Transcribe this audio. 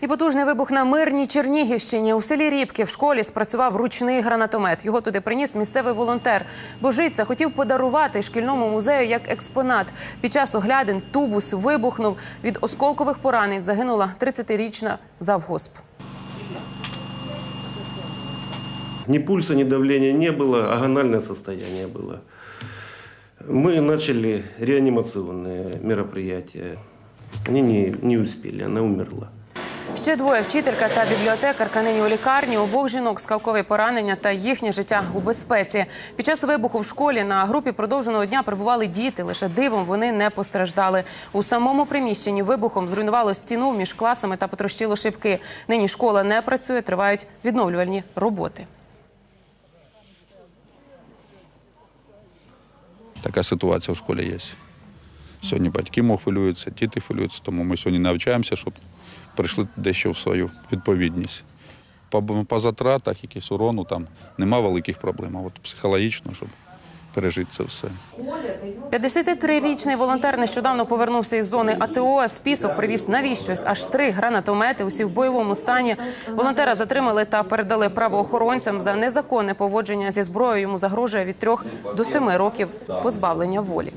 І потужний вибух на мирній Чернігівщині. У селі Рібки в школі спрацював ручний гранатомет. Його туди приніс місцевий волонтер. Божиця хотів подарувати шкільному музею як експонат. Під час оглядин тубус вибухнув. Від осколкових поранень загинула 30-річна завгосп. Ни пульса, ни давления не было, агональное состояние было. Мы начали реанимационные мероприятия. Они не, не успели, она умерла. Ще двоє вчителька та бібліотекарка нині у лікарні. Обох жінок скалкові поранення та їхнє життя у безпеці. Під час вибуху в школі на групі продовженого дня перебували діти. Лише дивом вони не постраждали. У самому приміщенні вибухом зруйнувало стіну між класами та потрощило шибки. Нині школа не працює, тривають відновлювальні роботи. Така ситуація в школі є. Сьогодні батьки мов хвилюються, діти хвилюються, тому ми сьогодні навчаємося, щоб прийшли дещо в свою відповідність. По, по затратах, якісь урону, там нема великих проблем. А от психологічно, щоб пережити це все. 53-річний волонтер нещодавно повернувся із зони АТО. Список привіз навіщось аж три гранатомети. Усі в бойовому стані. Волонтера затримали та передали правоохоронцям за незаконне поводження зі зброєю. Йому загрожує від трьох до семи років позбавлення волі.